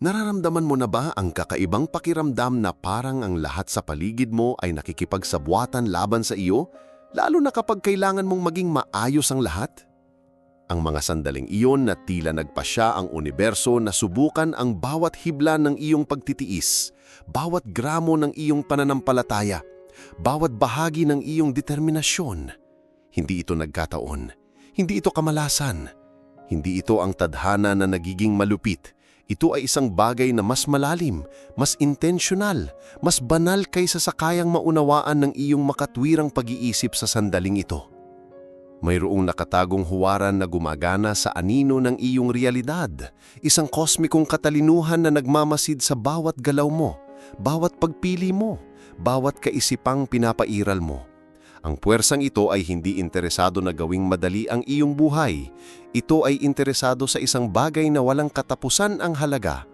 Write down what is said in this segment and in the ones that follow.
Nararamdaman mo na ba ang kakaibang pakiramdam na parang ang lahat sa paligid mo ay nakikipagsabwatan laban sa iyo, lalo na kapag kailangan mong maging maayos ang lahat? Ang mga sandaling iyon na tila nagpasya ang universo na subukan ang bawat hibla ng iyong pagtitiis, bawat gramo ng iyong pananampalataya, bawat bahagi ng iyong determinasyon. Hindi ito nagkataon. Hindi ito kamalasan. Hindi ito ang tadhana na nagiging malupit. Ito ay isang bagay na mas malalim, mas intentional, mas banal kaysa sa kayang maunawaan ng iyong makatwirang pag-iisip sa sandaling ito. Mayroong nakatagong huwaran na gumagana sa anino ng iyong realidad, isang kosmikong katalinuhan na nagmamasid sa bawat galaw mo, bawat pagpili mo, bawat kaisipang pinapairal mo. Ang puwersang ito ay hindi interesado na gawing madali ang iyong buhay. Ito ay interesado sa isang bagay na walang katapusan ang halaga.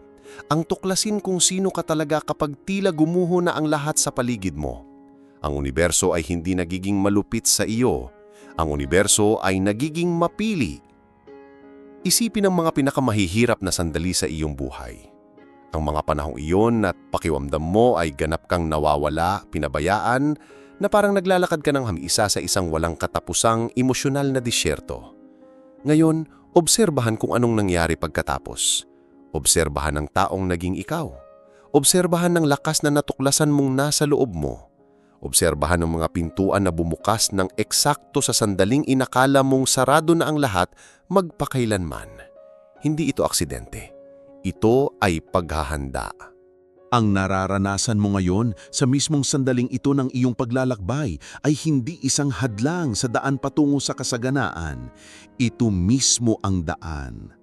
Ang tuklasin kung sino ka talaga kapag tila gumuho na ang lahat sa paligid mo. Ang universo ay hindi nagiging malupit sa iyo. Ang universo ay nagiging mapili. Isipin ang mga pinakamahihirap na sandali sa iyong buhay. Ang mga panahong iyon na pakiwamdam mo ay ganap kang nawawala, pinabayaan, na parang naglalakad ka ng hamisa sa isang walang katapusang emosyonal na disyerto. Ngayon, obserbahan kung anong nangyari pagkatapos. Obserbahan ang taong naging ikaw. Obserbahan ng lakas na natuklasan mong nasa loob mo. Obserbahan ang mga pintuan na bumukas ng eksakto sa sandaling inakala mong sarado na ang lahat magpakailanman. Hindi ito aksidente. Ito ay paghahanda. Ang nararanasan mo ngayon sa mismong sandaling ito ng iyong paglalakbay ay hindi isang hadlang sa daan patungo sa kasaganaan. Ito mismo ang daan.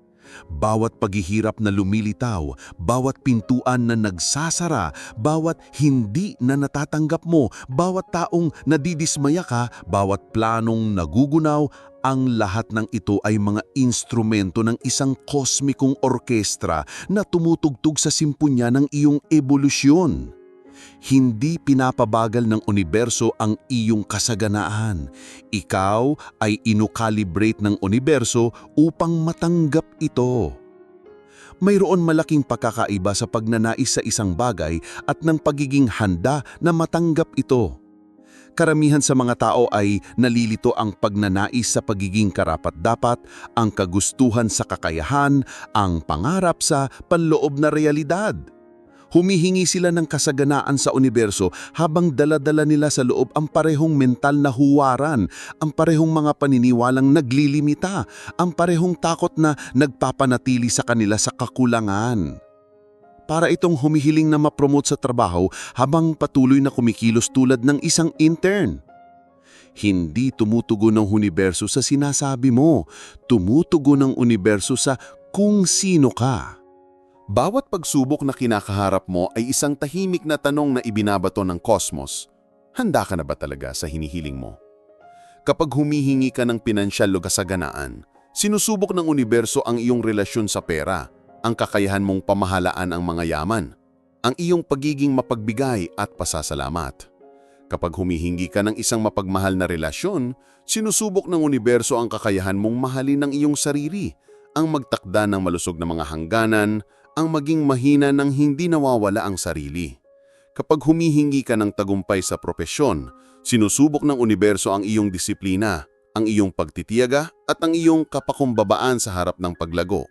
Bawat paghihirap na lumilitaw, bawat pintuan na nagsasara, bawat hindi na natatanggap mo, bawat taong nadidismaya ka, bawat planong nagugunaw, ang lahat ng ito ay mga instrumento ng isang kosmikong orkestra na tumutugtog sa simpunya ng iyong ebolusyon. Hindi pinapabagal ng universo ang iyong kasaganaan. Ikaw ay inukalibrate ng universo upang matanggap ito. Mayroon malaking pagkakaiba sa pagnanais sa isang bagay at ng pagiging handa na matanggap ito. Karamihan sa mga tao ay nalilito ang pagnanais sa pagiging karapat-dapat, ang kagustuhan sa kakayahan, ang pangarap sa panloob na realidad. Humihingi sila ng kasaganaan sa universo habang daladala nila sa loob ang parehong mental na huwaran, ang parehong mga paniniwalang naglilimita, ang parehong takot na nagpapanatili sa kanila sa kakulangan. Para itong humihiling na mapromote sa trabaho habang patuloy na kumikilos tulad ng isang intern. Hindi tumutugon ng universo sa sinasabi mo, tumutugon ng universo sa kung sino ka. Bawat pagsubok na kinakaharap mo ay isang tahimik na tanong na ibinabato ng kosmos. Handa ka na ba talaga sa hinihiling mo? Kapag humihingi ka ng pinansyal o kasaganaan, sinusubok ng universo ang iyong relasyon sa pera, ang kakayahan mong pamahalaan ang mga yaman, ang iyong pagiging mapagbigay at pasasalamat. Kapag humihingi ka ng isang mapagmahal na relasyon, sinusubok ng universo ang kakayahan mong mahalin ng iyong sarili, ang magtakda ng malusog na mga hangganan, ang maging mahina ng hindi nawawala ang sarili. Kapag humihingi ka ng tagumpay sa propesyon, sinusubok ng universo ang iyong disiplina, ang iyong pagtitiyaga at ang iyong kapakumbabaan sa harap ng paglago.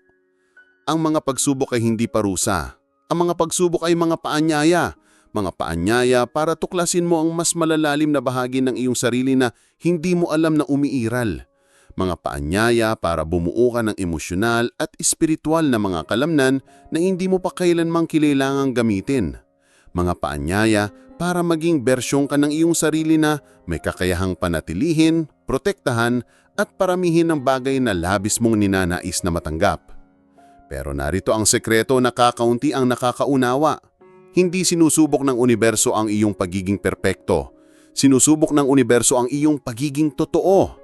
Ang mga pagsubok ay hindi parusa. Ang mga pagsubok ay mga paanyaya. Mga paanyaya para tuklasin mo ang mas malalalim na bahagi ng iyong sarili na hindi mo alam na umiiral. Mga paanyaya para bumuo ka ng emosyonal at espiritual na mga kalamnan na hindi mo pa kailanmang kailangang gamitin. Mga paanyaya para maging bersyong ka ng iyong sarili na may kakayahang panatilihin, protektahan at paramihin ng bagay na labis mong ninanais na matanggap. Pero narito ang sekreto na kakaunti ang nakakaunawa. Hindi sinusubok ng universo ang iyong pagiging perpekto. Sinusubok ng universo ang iyong pagiging totoo.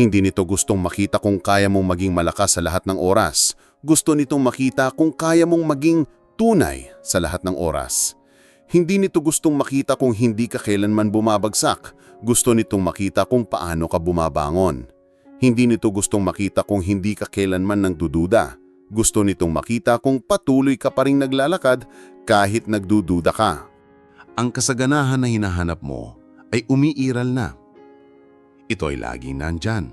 Hindi nito gustong makita kung kaya mong maging malakas sa lahat ng oras. Gusto nitong makita kung kaya mong maging tunay sa lahat ng oras. Hindi nito gustong makita kung hindi ka kailanman bumabagsak. Gusto nitong makita kung paano ka bumabangon. Hindi nito gustong makita kung hindi ka kailanman nang dududa. Gusto nitong makita kung patuloy ka pa rin naglalakad kahit nagdududa ka. Ang kasaganahan na hinahanap mo ay umiiral na. Ito ay laging nandyan.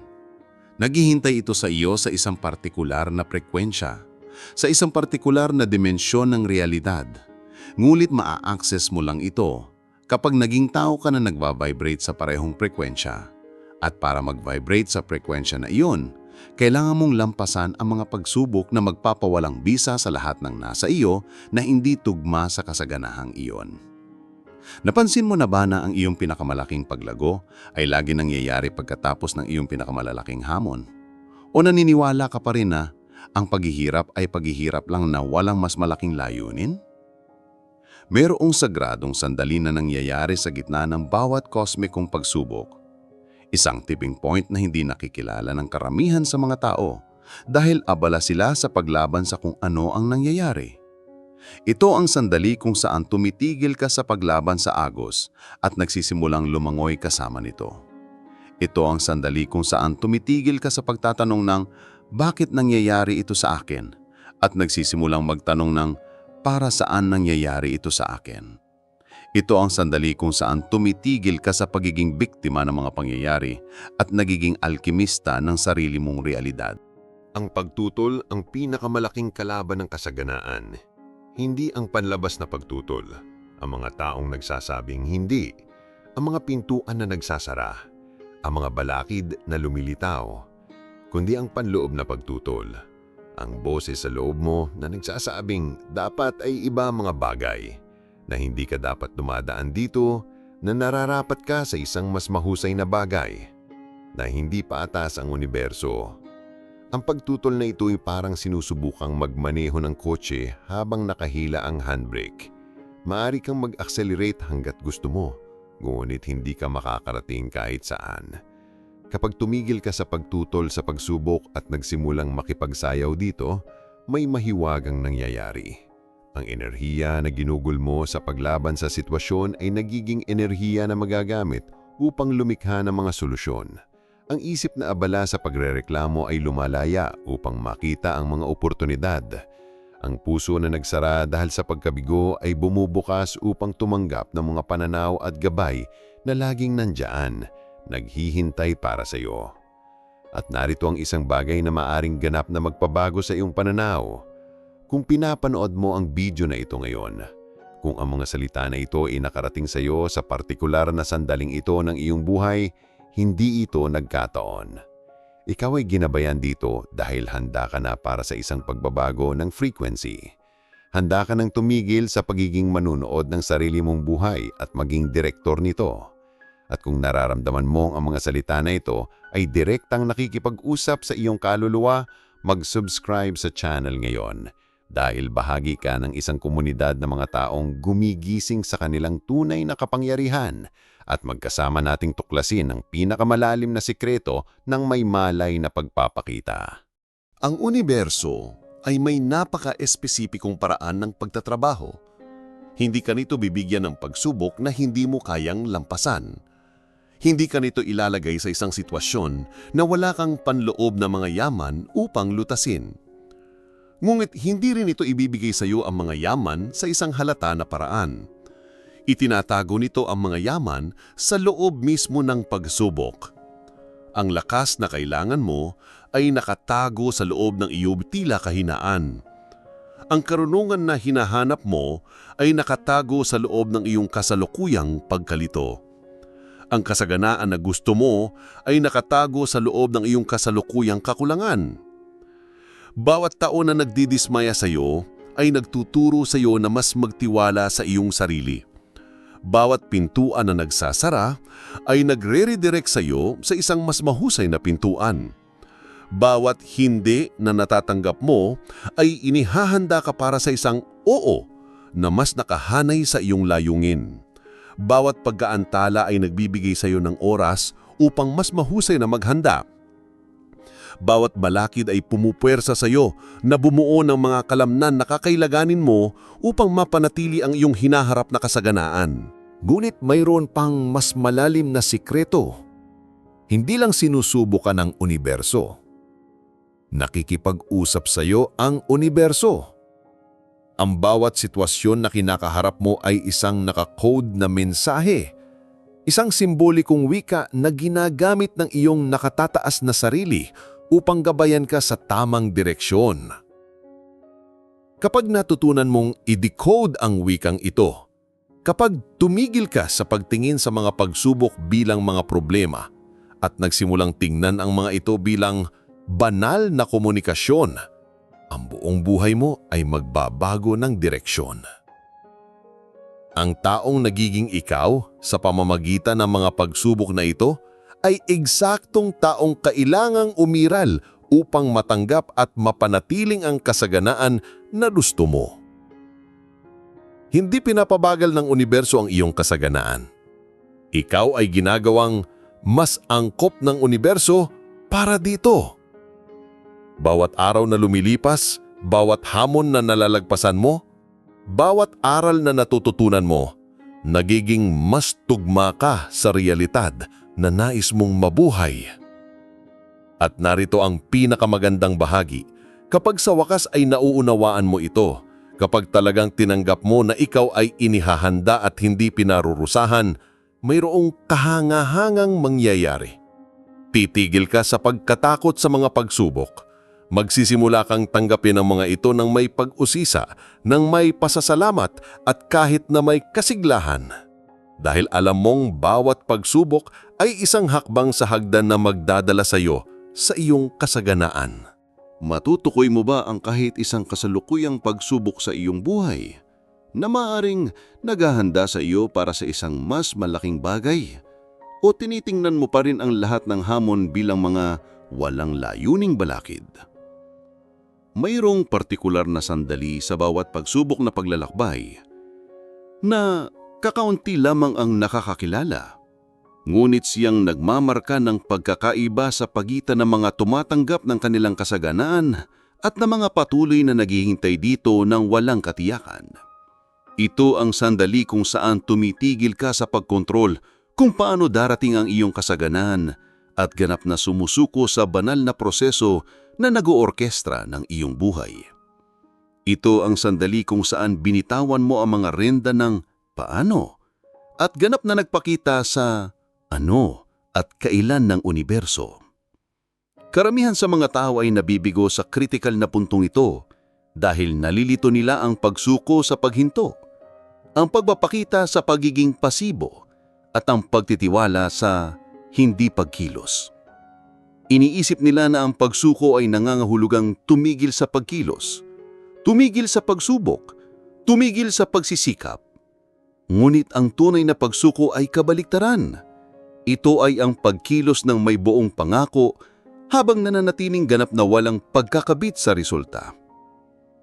Naghihintay ito sa iyo sa isang partikular na frekwensya, sa isang partikular na dimensyon ng realidad. Ngulit maa-access mo lang ito kapag naging tao ka na nagva-vibrate sa parehong frekwensya. At para mag-vibrate sa frekwensya na iyon, kailangan mong lampasan ang mga pagsubok na magpapawalang bisa sa lahat ng nasa iyo na hindi tugma sa kasaganahang iyon. Napansin mo na ba na ang iyong pinakamalaking paglago ay lagi nangyayari pagkatapos ng iyong pinakamalaking hamon? O naniniwala ka pa rin na ang paghihirap ay paghihirap lang na walang mas malaking layunin? Merong sagradong sandali na nangyayari sa gitna ng bawat kosmikong pagsubok. Isang tipping point na hindi nakikilala ng karamihan sa mga tao dahil abala sila sa paglaban sa kung ano ang nangyayari. Ito ang sandali kung saan tumitigil ka sa paglaban sa agos at nagsisimulang lumangoy kasama nito. Ito ang sandali kung saan tumitigil ka sa pagtatanong ng bakit nangyayari ito sa akin at nagsisimulang magtanong ng para saan nangyayari ito sa akin. Ito ang sandali kung saan tumitigil ka sa pagiging biktima ng mga pangyayari at nagiging alkimista ng sarili mong realidad. Ang pagtutol ang pinakamalaking kalaban ng kasaganaan. Hindi ang panlabas na pagtutol. Ang mga taong nagsasabing hindi. Ang mga pintuan na nagsasara. Ang mga balakid na lumilitaw. Kundi ang panloob na pagtutol. Ang boses sa loob mo na nagsasabing dapat ay iba mga bagay. Na hindi ka dapat dumadaan dito na nararapat ka sa isang mas mahusay na bagay. Na hindi paatas ang universo. Ang pagtutol na ito ay parang sinusubukang magmaneho ng kotse habang nakahila ang handbrake. Maaari kang mag-accelerate hanggat gusto mo, ngunit hindi ka makakarating kahit saan. Kapag tumigil ka sa pagtutol sa pagsubok at nagsimulang makipagsayaw dito, may mahiwagang nangyayari. Ang enerhiya na ginugol mo sa paglaban sa sitwasyon ay nagiging enerhiya na magagamit upang lumikha ng mga solusyon. Ang isip na abala sa pagrereklamo ay lumalaya upang makita ang mga oportunidad. Ang puso na nagsara dahil sa pagkabigo ay bumubukas upang tumanggap ng mga pananaw at gabay na laging nandyan, naghihintay para sa iyo. At narito ang isang bagay na maaring ganap na magpabago sa iyong pananaw. Kung pinapanood mo ang video na ito ngayon, kung ang mga salita na ito ay nakarating sa iyo sa partikular na sandaling ito ng iyong buhay, hindi ito nagkataon. Ikaw ay ginabayan dito dahil handa ka na para sa isang pagbabago ng frequency. Handa ka nang tumigil sa pagiging manunood ng sarili mong buhay at maging direktor nito. At kung nararamdaman mo ang mga salita na ito ay direktang nakikipag-usap sa iyong kaluluwa, mag-subscribe sa channel ngayon dahil bahagi ka ng isang komunidad ng mga taong gumigising sa kanilang tunay na kapangyarihan at magkasama nating tuklasin ang pinakamalalim na sikreto ng may malay na pagpapakita. Ang universo ay may napaka-espesipikong paraan ng pagtatrabaho. Hindi ka nito bibigyan ng pagsubok na hindi mo kayang lampasan. Hindi ka nito ilalagay sa isang sitwasyon na wala kang panloob na mga yaman upang lutasin. Ngunit hindi rin ito ibibigay sa iyo ang mga yaman sa isang halata na paraan. Itinatago nito ang mga yaman sa loob mismo ng pagsubok. Ang lakas na kailangan mo ay nakatago sa loob ng iyong tila kahinaan. Ang karunungan na hinahanap mo ay nakatago sa loob ng iyong kasalukuyang pagkalito. Ang kasaganaan na gusto mo ay nakatago sa loob ng iyong kasalukuyang kakulangan. Bawat taon na nagdidismaya sa iyo ay nagtuturo sa iyo na mas magtiwala sa iyong sarili. Bawat pintuan na nagsasara ay nagre-redirect sa iyo sa isang mas mahusay na pintuan. Bawat hindi na natatanggap mo ay inihahanda ka para sa isang oo na mas nakahanay sa iyong layungin. Bawat pagkaantala ay nagbibigay sa iyo ng oras upang mas mahusay na maghanda. Bawat balakid ay pumupuwersa sa iyo na bumuo ng mga kalamnan na kakailanganin mo upang mapanatili ang iyong hinaharap na kasaganaan. Ngunit mayroon pang mas malalim na sikreto. Hindi lang sinusubo ka ng universo. Nakikipag-usap sa iyo ang universo. Ang bawat sitwasyon na kinakaharap mo ay isang nakakode na mensahe. Isang simbolikong wika na ginagamit ng iyong nakatataas na sarili upang gabayan ka sa tamang direksyon. Kapag natutunan mong i-decode ang wikang ito, kapag tumigil ka sa pagtingin sa mga pagsubok bilang mga problema at nagsimulang tingnan ang mga ito bilang banal na komunikasyon, ang buong buhay mo ay magbabago ng direksyon. Ang taong nagiging ikaw sa pamamagitan ng mga pagsubok na ito ay eksaktong taong kailangang umiral upang matanggap at mapanatiling ang kasaganaan na gusto mo. Hindi pinapabagal ng universo ang iyong kasaganaan. Ikaw ay ginagawang mas angkop ng universo para dito. Bawat araw na lumilipas, bawat hamon na nalalagpasan mo, bawat aral na natututunan mo, nagiging mas tugma ka sa realidad na nais mong mabuhay. At narito ang pinakamagandang bahagi. Kapag sa wakas ay nauunawaan mo ito, kapag talagang tinanggap mo na ikaw ay inihahanda at hindi pinarurusahan, mayroong kahangahangang mangyayari. Titigil ka sa pagkatakot sa mga pagsubok. Magsisimula kang tanggapin ang mga ito ng may pag-usisa, ng may pasasalamat at kahit na may kasiglahan. Dahil alam mong bawat pagsubok ay isang hakbang sa hagdan na magdadala sa iyo sa iyong kasaganaan. Matutukoy mo ba ang kahit isang kasalukuyang pagsubok sa iyong buhay na maaring naghahanda sa iyo para sa isang mas malaking bagay? O tinitingnan mo pa rin ang lahat ng hamon bilang mga walang layuning balakid? Mayroong partikular na sandali sa bawat pagsubok na paglalakbay na kakaunti lamang ang nakakakilala. Ngunit siyang nagmamarka ng pagkakaiba sa pagitan ng mga tumatanggap ng kanilang kasaganaan at ng mga patuloy na naghihintay dito ng walang katiyakan. Ito ang sandali kung saan tumitigil ka sa pagkontrol kung paano darating ang iyong kasaganaan at ganap na sumusuko sa banal na proseso na nag-oorkestra ng iyong buhay. Ito ang sandali kung saan binitawan mo ang mga renda ng paano at ganap na nagpakita sa ano at kailan ng universo. Karamihan sa mga tao ay nabibigo sa kritikal na puntong ito dahil nalilito nila ang pagsuko sa paghinto, ang pagpapakita sa pagiging pasibo at ang pagtitiwala sa hindi pagkilos. Iniisip nila na ang pagsuko ay nangangahulugang tumigil sa pagkilos, tumigil sa pagsubok, tumigil sa pagsisikap. Ngunit ang tunay na pagsuko ay kabaliktaran. Ito ay ang pagkilos ng may buong pangako habang nananatiling ganap na walang pagkakabit sa resulta.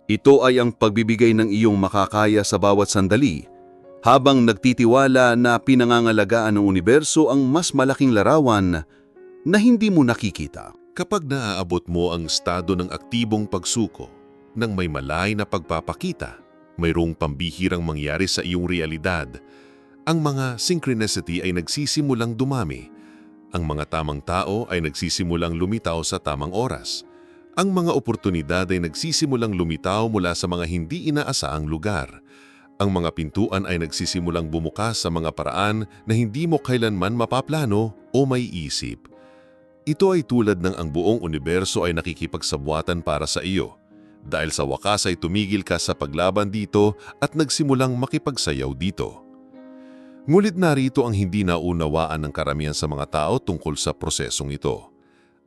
Ito ay ang pagbibigay ng iyong makakaya sa bawat sandali habang nagtitiwala na pinangangalagaan ng universo ang mas malaking larawan na hindi mo nakikita. Kapag naaabot mo ang estado ng aktibong pagsuko, ng may malay na pagpapakita, mayroong pambihirang mangyari sa iyong realidad, ang mga synchronicity ay nagsisimulang dumami. Ang mga tamang tao ay nagsisimulang lumitaw sa tamang oras. Ang mga oportunidad ay nagsisimulang lumitaw mula sa mga hindi inaasaang lugar. Ang mga pintuan ay nagsisimulang bumukas sa mga paraan na hindi mo kailanman mapaplano o may isip. Ito ay tulad ng ang buong universo ay nakikipagsabwatan para sa iyo. Dahil sa wakas ay tumigil ka sa paglaban dito at nagsimulang makipagsayaw dito. Ngulit narito ang hindi naunawaan ng karamihan sa mga tao tungkol sa prosesong ito.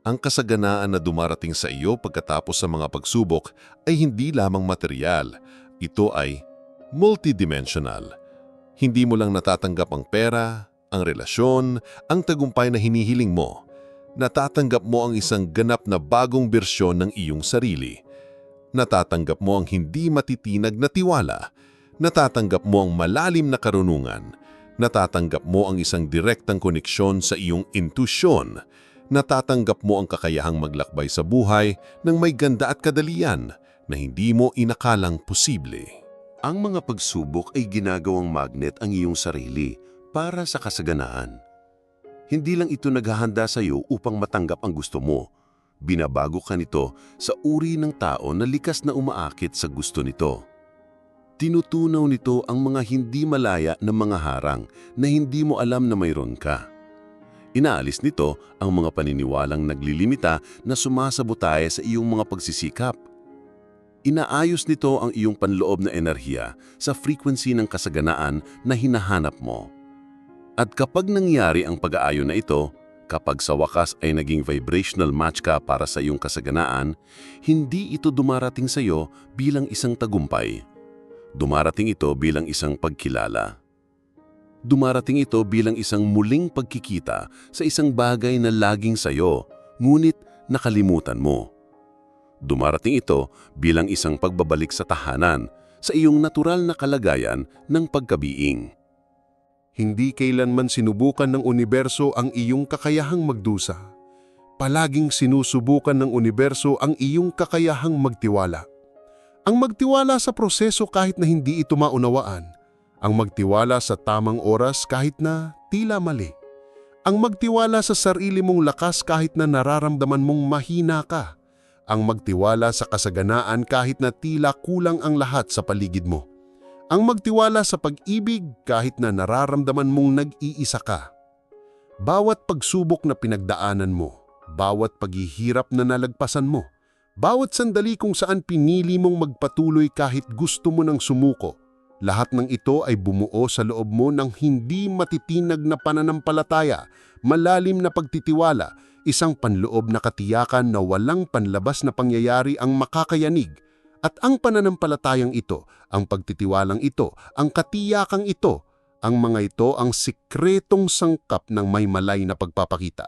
Ang kasaganaan na dumarating sa iyo pagkatapos sa mga pagsubok ay hindi lamang material. Ito ay multidimensional. Hindi mo lang natatanggap ang pera, ang relasyon, ang tagumpay na hinihiling mo. Natatanggap mo ang isang ganap na bagong bersyon ng iyong sarili. Natatanggap mo ang hindi matitinag na tiwala. Natatanggap mo ang malalim na karunungan. Natatanggap mo ang isang direktang koneksyon sa iyong intusyon. Natatanggap mo ang kakayahang maglakbay sa buhay ng may ganda at kadalian na hindi mo inakalang posible. Ang mga pagsubok ay ginagawang magnet ang iyong sarili para sa kasaganaan. Hindi lang ito naghahanda sa iyo upang matanggap ang gusto mo. Binabago ka nito sa uri ng tao na likas na umaakit sa gusto nito. Tinutunaw nito ang mga hindi malaya na mga harang na hindi mo alam na mayroon ka. Inaalis nito ang mga paniniwalang naglilimita na sumasabotaya sa iyong mga pagsisikap. Inaayos nito ang iyong panloob na enerhiya sa frequency ng kasaganaan na hinahanap mo. At kapag nangyari ang pag-aayon na ito, kapag sa wakas ay naging vibrational match ka para sa iyong kasaganaan, hindi ito dumarating sa iyo bilang isang tagumpay. Dumarating ito bilang isang pagkilala. Dumarating ito bilang isang muling pagkikita sa isang bagay na laging sayo, ngunit nakalimutan mo. Dumarating ito bilang isang pagbabalik sa tahanan, sa iyong natural na kalagayan ng pagkabiing. Hindi kailanman sinubukan ng universo ang iyong kakayahang magdusa. Palaging sinusubukan ng universo ang iyong kakayahang magtiwala. Ang magtiwala sa proseso kahit na hindi ito maunawaan. Ang magtiwala sa tamang oras kahit na tila mali. Ang magtiwala sa sarili mong lakas kahit na nararamdaman mong mahina ka. Ang magtiwala sa kasaganaan kahit na tila kulang ang lahat sa paligid mo. Ang magtiwala sa pag-ibig kahit na nararamdaman mong nag-iisa ka. Bawat pagsubok na pinagdaanan mo, bawat paghihirap na nalagpasan mo, bawat sandali kung saan pinili mong magpatuloy kahit gusto mo nang sumuko, lahat ng ito ay bumuo sa loob mo ng hindi matitinag na pananampalataya, malalim na pagtitiwala, isang panloob na katiyakan na walang panlabas na pangyayari ang makakayanig, at ang pananampalatayang ito, ang pagtitiwalang ito, ang katiyakang ito, ang mga ito ang sikretong sangkap ng may malay na pagpapakita.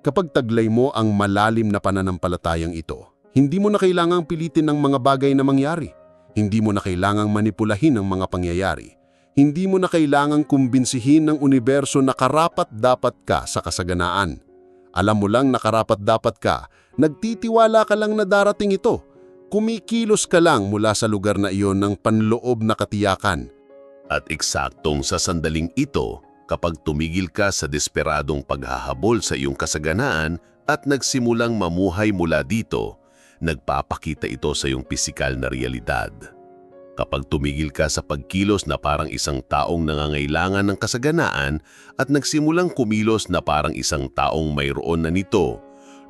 Kapag taglay mo ang malalim na pananampalatayang ito, hindi mo na kailangang pilitin ang mga bagay na mangyari. Hindi mo na kailangang manipulahin ang mga pangyayari. Hindi mo na kailangang kumbinsihin ng universo na karapat dapat ka sa kasaganaan. Alam mo lang na karapat dapat ka, nagtitiwala ka lang na darating ito. Kumikilos ka lang mula sa lugar na iyon ng panloob na katiyakan. At eksaktong sa sandaling ito, kapag tumigil ka sa desperadong paghahabol sa iyong kasaganaan at nagsimulang mamuhay mula dito, nagpapakita ito sa iyong pisikal na realidad. Kapag tumigil ka sa pagkilos na parang isang taong nangangailangan ng kasaganaan at nagsimulang kumilos na parang isang taong mayroon na nito,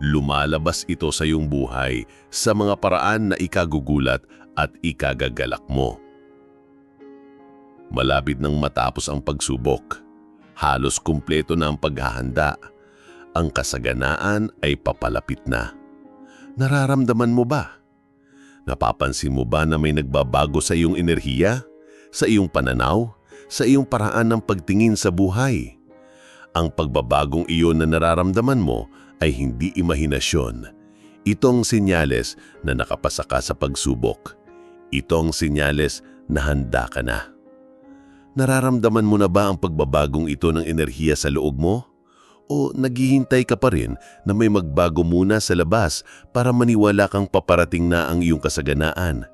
lumalabas ito sa iyong buhay sa mga paraan na ikagugulat at ikagagalak mo. Malapit nang matapos ang pagsubok, halos kumpleto na ang paghahanda. Ang kasaganaan ay papalapit na. Nararamdaman mo ba? Napapansin mo ba na may nagbabago sa iyong enerhiya, sa iyong pananaw, sa iyong paraan ng pagtingin sa buhay? Ang pagbabagong iyon na nararamdaman mo ay hindi imahinasyon. Itong sinyales na nakapasa ka sa pagsubok. Itong sinyales na handa ka na. Nararamdaman mo na ba ang pagbabagong ito ng enerhiya sa loob mo? O naghihintay ka pa rin na may magbago muna sa labas para maniwala kang paparating na ang iyong kasaganaan?